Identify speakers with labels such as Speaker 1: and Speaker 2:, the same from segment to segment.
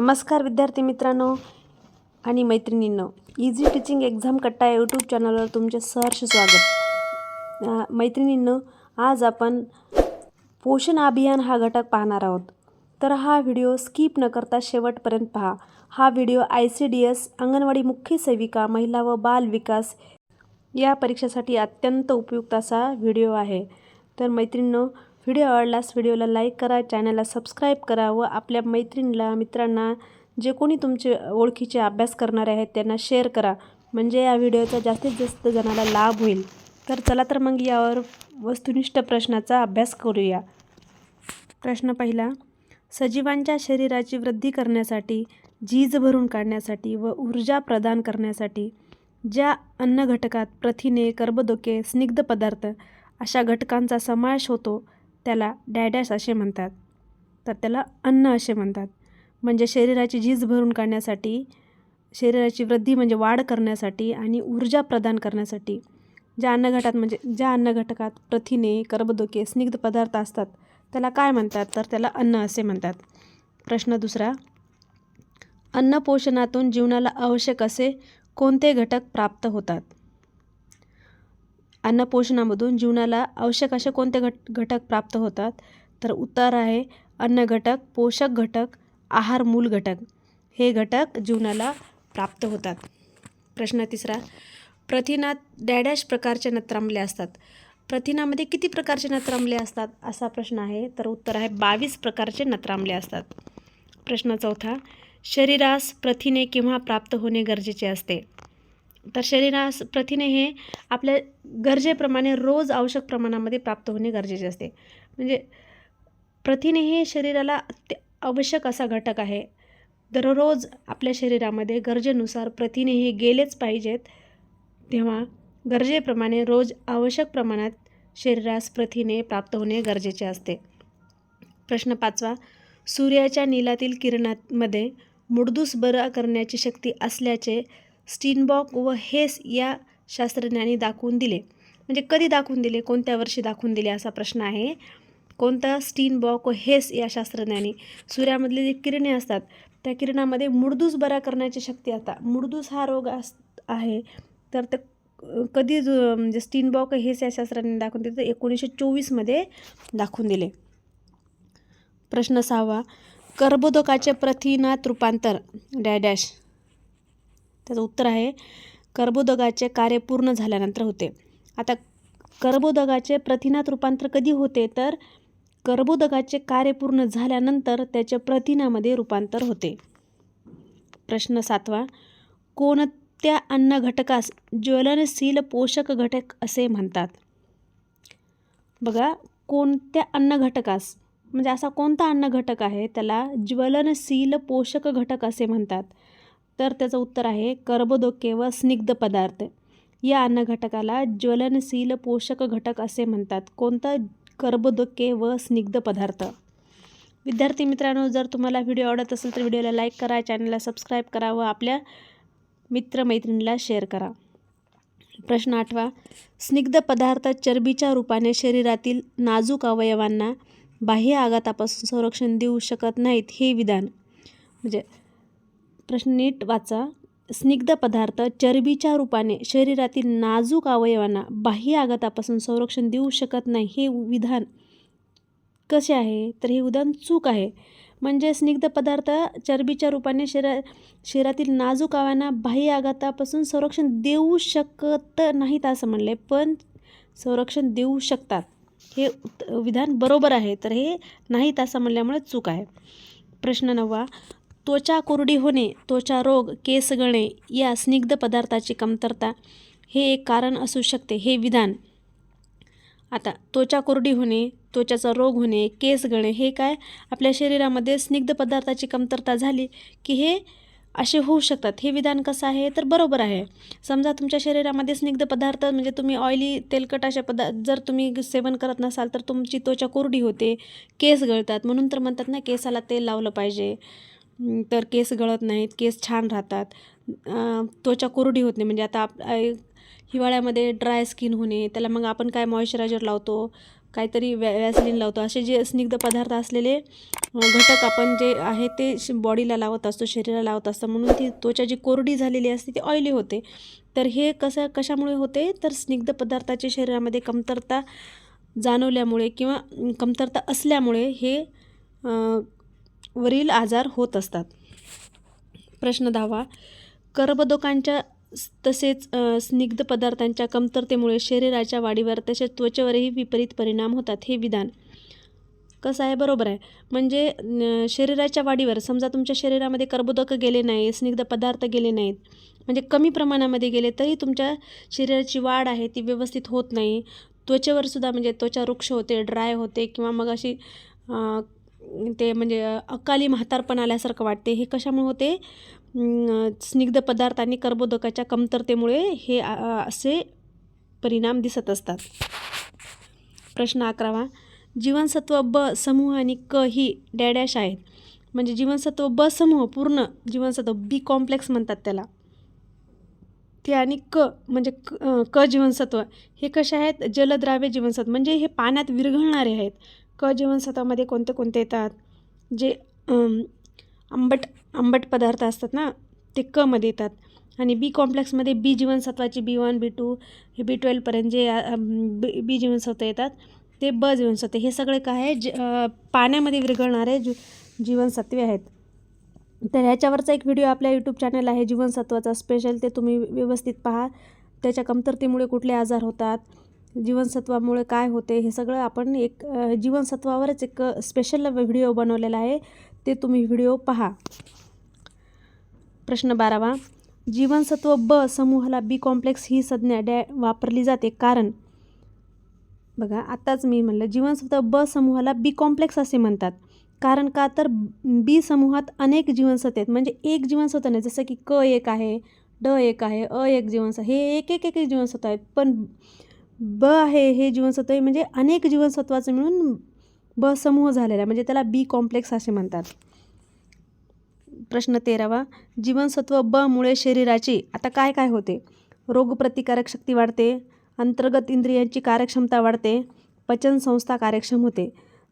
Speaker 1: नमस्कार विद्यार्थी मित्रांनो आणि मैत्रिणींनो easy teaching exam Katta YouTube चॅनलवर तुमचे सहर्ष स्वागत. मैत्रिणींनो आज आपण पोषण अभियान हा घटक पाहणार आहोत. तर हा व्हिडिओ स्किप न करता शेवटपर्यंत पहा. हा video I C D S anganwadi मुख्य सेविका महिला व बाल विकास या परीक्षेसाठी अत्यंत उपयुक्त असा व्हिडिओ आहे. तर मैत्रिणींनो व्हिडिओ आवडलास व्हिडिओला लाईक करा चॅनलला सबस्क्राईब करा व आपल्या मैत्रिणीला मित्रांना जे कोणी तुमचे ओळखीचे अभ्यास करणारे आहेत त्यांना शेअर करा. म्हणजे या व्हिडिओचा जास्तीत जास्त जणाला लाभ होईल. तर चला तर मग यावर वस्तुनिष्ठ प्रश्नाचा अभ्यास करूया. प्रश्न पहिला. सजीवांच्या शरीराची वृद्धी करण्यासाठी झीज भरून काढण्यासाठी व ऊर्जा प्रदान करण्यासाठी ज्या अन्न घटकात प्रथिने कर्बोदके स्निग्ध पदार्थ अशा घटकांचा समावेश होतो त्याला डॅडॅश असे म्हणतात. तर त्याला अन्न असे म्हणतात. म्हणजे शरीराची झीज भरून काढण्यासाठी शरीराची वृद्धी म्हणजे वाढ करण्यासाठी आणि ऊर्जा प्रदान करण्यासाठी. ज्या अन्नघटात म्हणजे ज्या अन्नघटकात प्रथिने कर्बोदके स्निग्ध पदार्थ असतात त्याला काय म्हणतात? तर त्याला अन्न असे म्हणतात. प्रश्न दुसरा. अन्नपोषणातून जीवनाला आवश्यक असे कोणते घटक प्राप्त होतात? अन्नपोषणामधून जीवनाला आवश्यक असे कोणते घट घटक प्राप्त होतात? तर उत्तर आहे अन्न घटक पोषक घटक आहार मूल घटक. हे घटक जीवनाला प्राप्त होतात. प्रश्न तिसरा प्रथिनात डॅडॅश प्रकारचे नत्रांबले असतात. प्रथिनामध्ये किती प्रकारचे नत्रांबले असतात असा प्रश्न आहे? तर उत्तर आहे बावीस प्रकारचे नत्रांबले असतात. प्रश्न चौथा शरीरास प्रथिने केव्हा प्राप्त होणे गरजेचे असते. तर शरीरास प्रथिने हे आपल्या गरजेप्रमाणे रोज आवश्यक प्रमाणामध्ये प्राप्त होणे गरजेचे असते. म्हणजे प्रथिने हे शरीराला अत्य आवश्यक असा घटक आहे. दररोज आपल्या शरीरामध्ये गरजेनुसार प्रथिने हे गेलेच पाहिजेत. तेव्हा गरजेप्रमाणे रोज आवश्यक प्रमाणात शरीरास प्रथिने प्राप्त होणे गरजेचे असते. प्रश्न पाचवा सूर्याच्या नीलातील किरणांमध्ये मुडदूस बरा करण्याची शक्ती असल्याचे स्टीनबॉक व हेस या शास्त्रज्ञांनी दाखवून दिले. म्हणजे कधी दाखवून दिले? कोणत्या वर्षी दाखवून दिले असा प्रश्न आहे. कोणता स्टीनबॉक व हेस या शास्त्रज्ञांनी? सूर्यामधले जे किरणे असतात त्या किरणामध्ये मुडदूस बरा करण्याची शक्ती आता. मुडदूस हा रोग अस आहे. तर ते कधी जो म्हणजे स्टीनबॉक हेस या शास्त्रज्ञांनी दाखवून दिले तर एकोणीसशे चोवीसमध्ये दाखवून दिले. प्रश्न सहावा. कर्बोदकाचे प्रथिनात रूपांतर डॅडॅश त्याचं उत्तर आहे कर्बोदगाचे कार्य पूर्ण झाल्यानंतर होते. आता कर्बोदगाचे प्रथिनात रूपांतर कधी होते? तर कर्बोदकाचे कार्य पूर्ण झाल्यानंतर त्याचे प्रथिनामध्ये रूपांतर होते. प्रश्न सातवा कोणत्या अन्न घटकास ज्वलनशील पोषक घटक असे म्हणतात? बघा कोणत्या अन्न घटकास म्हणजे असा कोणता अन्न घटक आहे त्याला ज्वलनशील पोषक घटक असे म्हणतात. तर त्याचं उत्तर आहे कर्बोदके व स्निग्ध पदार्थ. या अन्न घटकाला ज्वलनशील पोषक घटक असे म्हणतात. कोणतं? कर्बोदके व स्निग्ध पदार्थ. विद्यार्थी मित्रांनो जर तुम्हाला व्हिडिओ आवडत असेल तर व्हिडिओला लाईक करा चॅनलला सबस्क्राईब करा व आपल्या मित्रमैत्रिणीला शेअर करा. प्रश्न आठवा. स्निग्ध पदार्थ चरबीच्या रूपाने शरीरातील नाजूक अवयवांना बाह्य आघातापासून संरक्षण देऊ शकत नाहीत हे विधान. म्हणजे प्रश्न नीट वाचा. स्निग्ध पदार्थ चरबीच्या रूपाने शरीरातील नाजूक अवयवांना बाह्य आघातापासून संरक्षण देऊ शकत नाही हे विधान कसे आहे? तर हे उदाहरण चूक आहे. म्हणजे स्निग्ध पदार्थ चरबीच्या रूपाने शरीरा शरीरातील नाजूक अवयवांना बाह्य आघातापासून संरक्षण देऊ शकत नाहीत असं म्हणले पण संरक्षण देऊ शकतात. हे विधान बरोबर आहे. तर हे नाहीत असं म्हणल्यामुळे चूक आहे. प्रश्न नववा. त्वचा कोरडी होणे त्वचा रोग केस गळणे या स्निग्ध पदार्थाची कमतरता हे एक कारण असू शकते. हे विधान. आता त्वचा कोरडी होणे त्वचाचा रोग होणे केस गळणे हे काय? आपल्या शरीरामध्ये स्निग्ध पदार्थाची कमतरता झाली की हे असे होऊ शकतात. हे विधान कसं आहे? तर बरोबर आहे. समजा तुमच्या शरीरामध्ये स्निग्ध पदार्थ म्हणजे तुम्ही ऑइली तेलकट अशा पदार्थ जर तुम्ही सेवन करत नसाल तर तुमची त्वचा कोरडी होते केस गळतात. म्हणून तर म्हणतात ना केसाला तेल लावलं पाहिजे. तर केस गळत नाहीत केस छान राहतात. त्वचा कोरडी होत नाही. म्हणजे आता आप हिवाळ्यामध्ये ड्राय स्किन होणे त्याला मग आपण काय मॉइश्चरायझर लावतो काहीतरी वॅ वॅसलिन लावतो असे जे स्निग्ध पदार्थ असलेले घटक आपण जे आहे ते श बॉडीला लावत असतो शरीराला लावत असतो. म्हणून ती त्वचा जी कोरडी झालेली असते ती ऑइली होते. तर हे कसं कशामुळे होते? तर स्निग्ध पदार्थाचे शरीरामध्ये कमतरता जाणवल्यामुळे किंवा कमतरता असल्यामुळे हे वरील आजार होत असतात. प्रश्न दहावा कर्बोदकांच्या तसेच स्निग्ध पदार्थांच्या कमतरतेमुळे शरीराच्या वाढीवर तसेच त्वचेवरही विपरीत परिणाम होतात हे विधान. कसं आहे बरोबर आहे. म्हणजे शरीराच्या वाढीवर समजा तुमच्या शरीरामध्ये कर्बोदक गेले नाही स्निग्ध पदार्थ गेले नाहीत म्हणजे कमी प्रमाणामध्ये गेले तरी तुमच्या शरीराची वाढ आहे ती व्यवस्थित होत नाही. त्वचेवर सुद्धा म्हणजे त्वचा वृक्ष होते ड्राय होते किंवा मग अशी ते म्हणजे अकाली म्हातारपण आल्यासारखं वाटते. हे कशामुळे होते? स्निग्ध पदार्थ आणि कर्बोदकाच्या कमतरतेमुळे हे असे परिणाम दिसत असतात. प्रश्न अकरावा. जीवनसत्व ब समूह आणि क ही डॅडॅश आहेत. म्हणजे जीवनसत्व ब समूह पूर्ण जीवनसत्व बी कॉम्प्लेक्स म्हणतात त्याला. ते आणि क म्हणजे क क जीवनसत्व हे कसे आहेत? जलद्राव्य जीवनसत्व. म्हणजे हे पाण्यात विरघळणारे आहेत. क जीवनसत्वामध्ये कोणते कोणते येतात? जे आंबट आंबट पदार्थ असतात ना ते कमध्ये येतात. आणि बी कॉम्प्लेक्समध्ये बी जीवनसत्वाचे बी वन बी टू हे बी ट्वेल्वपर्यंत जे बी बी जीवनसत्व येतात ते ब जीवनसत्व. हे सगळे काय आहे? ज पाण्यामध्ये विरघळणारे जी जीवनसत्वे आहेत. तर ह्याच्यावरचा एक व्हिडिओ आपल्या यूट्यूब चॅनल आहे जीवनसत्वाचा स्पेशल ते तुम्ही व्यवस्थित पहा. त्याच्या कमतरतेमुळे कुठले आजार होतात. जीवनसत्वामुळे काय होते हे सगळं आपण एक जीवनसत्वावरच एक स्पेशल व्हिडिओ बनवलेला आहे. ते तुम्ही व्हिडिओ पहा. प्रश्न बारावा. जीवनसत्व ब समूहाला बी कॉम्प्लेक्स ही संज्ञा डॅ वापरली जाते. कारण? बघा आत्ताच मी म्हणलं जीवनसत्व ब समूहाला बी कॉम्प्लेक्स असे म्हणतात. कारण का? तर बी समूहात अनेक जीवनसत्व आहेत. म्हणजे एक जीवनसत्व नाही. जसं की क एक आहे ड एक आहे अ एक जीवनसत्व. हे एक एक एक जीवनसत्व आहेत. पण ब आहे हे जीवनसत्व आहे म्हणजे अनेक जीवनसत्वाचं मिळून ब समूह झालेला म्हणजे त्याला बी कॉम्प्लेक्स असे म्हणतात. प्रश्न तेरावा जीवनसत्व ब मुळे शरीराची आता काय काय होते? रोगप्रतिकारक शक्ती वाढते अंतर्गत इंद्रियांची कार्यक्षमता वाढते पचनसंस्था कार्यक्षम होते.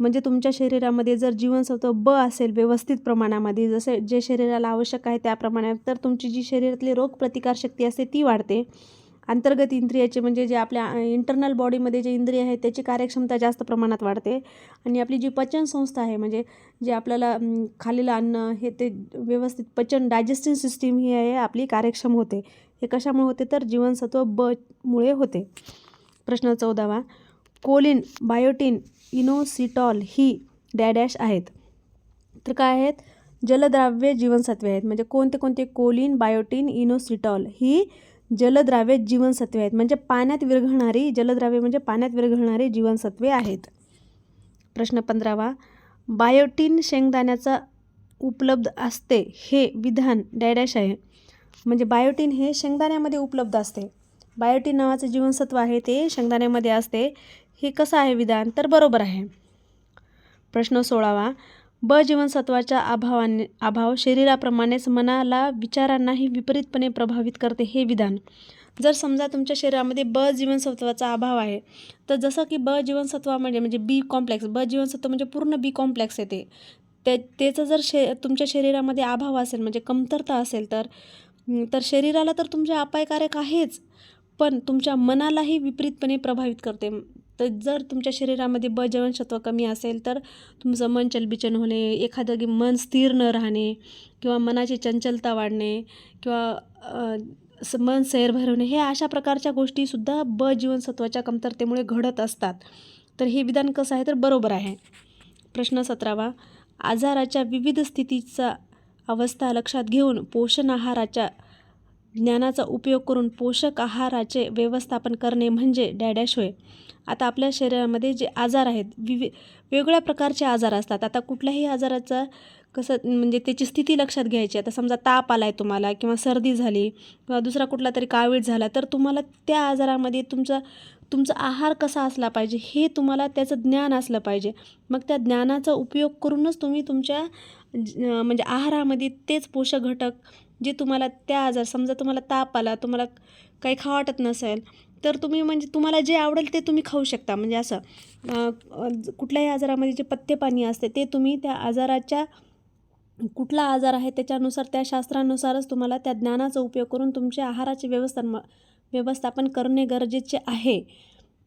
Speaker 1: म्हणजे तुमच्या शरीरामध्ये जर जीवनसत्व ब असेल व्यवस्थित प्रमाणामध्ये जसे जे शरीराला आवश्यक आहे त्याप्रमाणे तर तुमची जी शरीरातली रोगप्रतिकारशक्ती असते ती वाढते. अंतर्गत इंद्रियाचे म्हणजे जे आपल्या इंटरनल बॉडीमध्ये जे इंद्रिय आहेत त्याची कार्यक्षमता जास्त प्रमाणात वाढते. आणि आपली जी पचन संस्था आहे म्हणजे जे आपल्याला खालील अन्न हे ते व्यवस्थित पचन डायजेस्टिव्ह सिस्टीम ही आहे आपली कार्यक्षम होते. हे कशामुळे होते? तर जीवनसत्व ब मुळे होते. प्रश्न चौदावा. कोलिन बायोटिन इनोसिटॉल ही डॅडॅश आहेत. तर काय आहेत? जलद्राव्य जीवनसत्वे आहेत. म्हणजे कोणते कोणते? कोलिन बायोटिन इनोसिटॉल ही जलद्राव्य जीवनसत्वे आहेत. म्हणजे पाण्यात विरघळणारी जलद्राव्य म्हणजे पाण्यात विरघळणारी जीवनसत्वे आहेत. प्रश्न पंधरावा. बायोटीन शेंगदाण्याचा उपलब्ध असते हे विधान डॅडॅश आहे. म्हणजे बायोटीन हे शेंगदाण्यामध्ये उपलब्ध असते. बायोटीन नावाचं जीवनसत्व आहे ते शेंगदाण्यामध्ये असते. हे कसं आहे विधान? तर बरोबर आहे. प्रश्न सोळावा. ब जीवनसत्वाच्या अभावाने अभाव शरीराप्रमाणेच मनाला विचारांनाही विपरीतपणे प्रभावित करते हे विधान. जर समजा तुमच्या शरीरामध्ये ब जीवनसत्वाचा अभाव आहे तर जसं की ब जीवनसत्वामध्ये म्हणजे, म्हणजे बी कॉम्प्लेक्स ब जीवनसत्व म्हणजे पूर्ण बी कॉम्प्लेक्स येते ते. त्याचं जर शे तुमच्या शरीरामध्ये अभाव असेल म्हणजे कमतरता असेल तर तर शरीराला तर तुमच्या अपायकारक आहेच पण तुमच्या मनालाही विपरीतपणे प्रभावित करते. तर जर तुमच्या शरीरामध्ये ब जीवनसत्व कमी असेल तर तुमचं मन चलबिचन होणे एखादं मन स्थिर न राहणे किंवा मनाची चंचलता वाढणे किंवा स- मन सैर भरवणे हे अशा प्रकारच्या गोष्टीसुद्धा ब जीवनसत्वाच्या कमतरतेमुळे घडत असतात. तर हे विधान कसं आहे? तर बरोबर आहे. प्रश्न सतरावा. आजाराच्या विविध स्थितीचा अवस्था लक्षात घेऊन पोषण आहाराच्या ज्ञानाचा उपयोग करून पोषक आहाराचे व्यवस्थापन करणे म्हणजे डॅडॅश होय. आता आपल्या शरीरामध्ये जे आजार आहेत विवि वेगवेगळ्या प्रकारचे आजार असतात. आता कुठल्याही आजाराचा कसं म्हणजे त्याची स्थिती लक्षात घ्यायची. आता समजा ताप आला आहे तुम्हाला किंवा सर्दी झाली किंवा दुसरा कुठला तरी कावीळ झाला तर तुम्हाला त्या आजारामध्ये तुमचा तुमचा आहार कसा असला पाहिजे हे तुम्हाला त्याचं ज्ञान असलं पाहिजे. मग त्या ज्ञानाचा उपयोग करूनच तुम्ही तुमच्या म्हणजे आहारामध्ये तेच पोषक घटक जे तुम्हाला त्या आजार समजा तुम्हाला ताप आला तुम्हाला काही खा वाटत नसेल तर तुम्ही म्हणजे तुम्हाला जे आवडेल ते तुम्ही खाऊ शकता. म्हणजे असं कुठल्याही आजारामध्ये जे पत्ते पाणी असते ते तुम्ही त्या आजाराच्या कुठला आजार आहे त्याच्यानुसार त्या शास्त्रानुसारच तुम्हाला त्या ज्ञानाचा उपयोग करून तुमच्या आहाराचे व्यवस्थान व्यवस्थापन करणे गरजेचे आहे.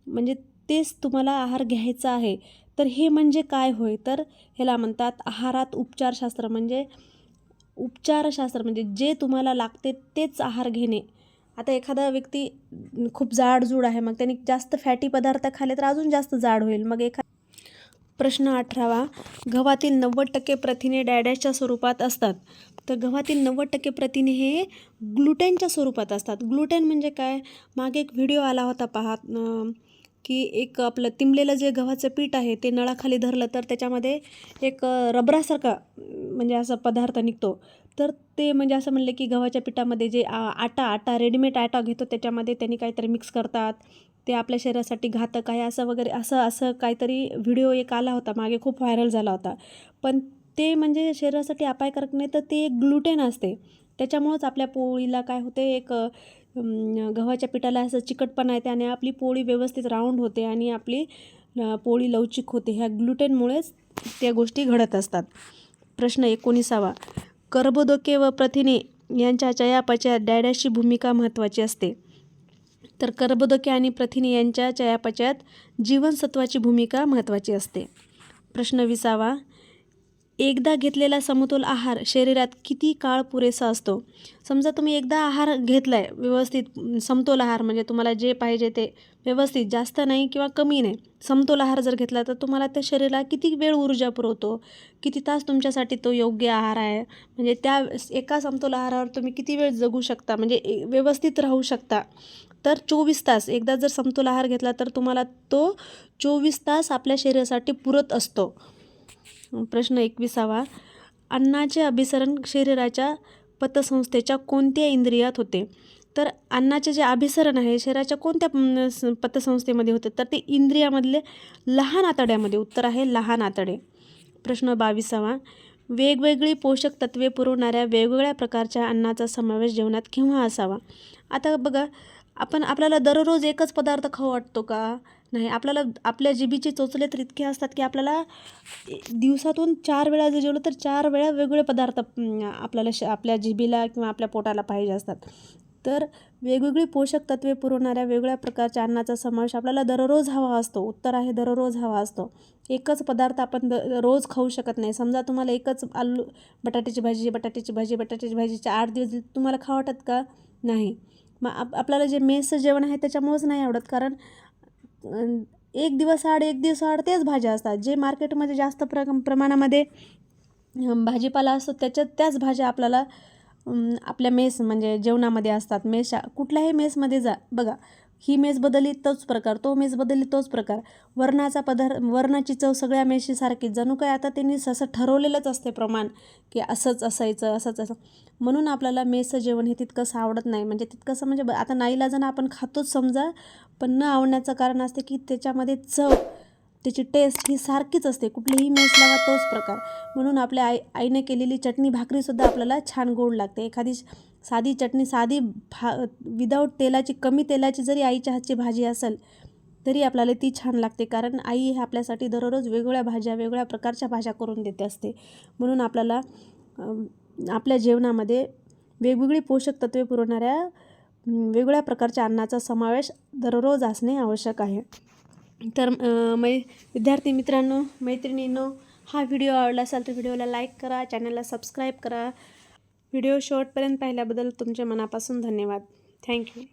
Speaker 1: म्हणजे तेच तुम्हाला आहार घ्यायचा आहे. तर हे म्हणजे काय होय? तर ह्याला म्हणतात आहारात उपचारशास्त्र. म्हणजे उपचारशास्त्र म्हणजे जे तुम्हाला लागते तेच आहार घेणे. आता एखादा व्यक्ती खूप जाडजूड आहे मग त्यांनी जास्त फॅटी पदार्थ खाले तर अजून जास्त जाड होईल. मग एखा प्रश्न अठरावा गव्हातील नव्वद टक्के प्रथिने डॅडॅशच्या स्वरूपात असतात. तर गव्हातील नव्वद टक्के प्रथिने हे ग्लुटेनच्या स्वरूपात असतात. ग्लुटेन म्हणजे काय? मागे एक व्हिडिओ आला होता पहा की एक आपलं तिंबलेलं जे गव्हाचं पीठ आहे ते नळाखाली धरलं तर त्याच्यामध्ये एक रबरासारखा म्हणजे असा पदार्थ निघतो. तर ते म्हणजे असं म्हणले की गव्हाच्या पिठामध्ये जे आ- आटा आटा रेडीमेड आटा घेतो त्याच्यामध्ये त्यांनी काहीतरी मिक्स करतात. ते आपल्या शरीरासाठी घातक आहे असं वगैरे असं असं काहीतरी व्हिडिओ एक आला होता मागे खूप व्हायरल झाला होता. पण ते म्हणजे शरीरासाठी अपायकारक नाही तर ते एक ग्लुटेन असते. त्याच्यामुळंच आपल्या पोळीला काय होते एक गव्हाच्या पिठाला असं चिकटपणा येते आणि आपली पोळी व्यवस्थित राऊंड होते आणि आपली पोळी लवचिक होते. ह्या ग्लुटेनमुळेच त्या गोष्टी घडत असतात. प्रश्न एकोणीसावा. कर्बोदके व प्रथिने यांच्या चयापचयात डॅडॅशची भूमिका महत्त्वाची असते. तर कर्बोदके आणि प्रथिने यांच्या चयापचयात जीवनसत्वाची भूमिका महत्त्वाची असते. प्रश्न विसावा. एकदा घेतलेला समतोल आहार शरीरात किती काळ पुरेसा असतो? समजा तुम्ही एकदा आहार घेतला आहे व्यवस्थित समतोल आहार म्हणजे तुम्हाला जे पाहिजे ते व्यवस्थित जास्त नाही किंवा कमी नाही. समतोल आहार जर घेतला तर तुम्हाला त्या शरीराला किती वेळ ऊर्जा पुरवतो? किती तास तुमच्यासाठी तो योग्य आहार आहे? म्हणजे त्या एका समतोल आहारावर तुम्ही किती वेळ जगू शकता? म्हणजे ए- व्यवस्थित राहू शकता. तर चोवीस तास एकदा जर समतोल आहार घेतला तर तुम्हाला तो चोवीस तास आपल्या शरीरासाठी पुरत असतो. प्रश्न एकविसावा. अन्नाचे अभिसरण शरीराच्या पतसंस्थेच्या कोणत्या इंद्रियात होते? तर अन्नाचे जे अभिसरण आहे शरीराच्या कोणत्या स- पतसंस्थेमध्ये होते? तर ते इंद्रियामधले लहान आतड्यामध्ये उत्तर आहे लहान आतडे. प्रश्न बावीसावा. वेगवेगळी पोषक तत्वे पुरवणाऱ्या वेगवेगळ्या प्रकारच्या अन्नाचा समावेश जेवणात केव्हा असावा? आता बघा आपण आपल्याला दररोज एकच पदार्थ खाऊ वाटतो का? नाही आपल्याला आपल्या जिबीचे चोचले तर इतके असतात की आपल्याला दिवसातून चार वेळा जर जेवलं तर चार वेळा वेगवेगळे पदार्थ आपल्याला श आपल्या जिभीला किंवा आपल्या पोटाला पाहिजे असतात. तर वेगवेगळी पोषक तत्वे पुरवणाऱ्या वेगवेगळ्या प्रकारच्या अन्नाचा समावेश आपल्याला दररोज हवा असतो. उत्तर आहे दररोज हवा असतो. एकच पदार्थ आपण द रोज खाऊ शकत नाही. समजा तुम्हाला एकच आलू बटाट्याची भाजी बटाट्याची भाजी बटाट्याची भाजीच्या आठ दिवस तुम्हाला खावं वाटत का? नाही. मग आप आपल्याला जे मेसचं जेवण आहे त्याच्यामुळंच नाही आवडत. कारण एक दिवस आड एक दिवस आड तेच भाज्या असतात. जे मार्केटमध्ये जास्त प्र प्रमाणामध्ये भाजीपाला असतो त्याच्यात त्याच भाज्या आपल्याला आपल्या मेस म्हणजे जेवणामध्ये असतात. मेस कुठल्याही मेसमध्ये जा बघा ही मेस बदलली तोच प्रकार तो मेस बदलली तोच प्रकार. वरणाचा पदार्थ वरणाची चव सगळ्या मेशी सारखी जणू काय आता त्यांनी असं ठरवलेलंच असते प्रमाण की असंच असायचं असंच असं. म्हणून आपल्याला मेसचं जेवण हे तितकंसं आवडत नाही. म्हणजे तितकंसं म्हणजे आता नाईलाजानं आपण खातोच समजा पण न आवडण्याचं कारण असते की त्याच्यामध्ये चव त्याची टेस्ट ही सारखीच असते. कुठलीही मेस लावा तोच प्रकार. म्हणून आपल्या आई आईने केलेली चटणी भाकरीसुद्धा आपल्याला छान गोड लागते. एखादी साधी चटणी साधी भा विदाऊट तेलाची कमी तेलाची जरी आईच्या हातची भाजी असेल तरी आपल्याला ती छान लागते. कारण आई हे आपल्यासाठी दररोज वेगवेगळ्या भाज्या वेगवेगळ्या प्रकारच्या भाज्या करून देते असते. म्हणून आपल्याला आपल्या जेवणामध्ये वेगवेगळी पोषक तत्वे पुरवणाऱ्या वेगवेगळ्या प्रकारच्या अन्नाचा समावेश दररोज असणे आवश्यक आहे. तर मै विद्यार्थी मित्रांनो मैत्रिणींनो हा व्हिडिओ आवडला असेल तर व्हिडिओला लाईक करा चॅनलला सबस्क्राईब करा. व्हिडिओ शेवटपर्यंत पाहिल्याबद्दल तुमच्या मनापासून धन्यवाद. थँक्यू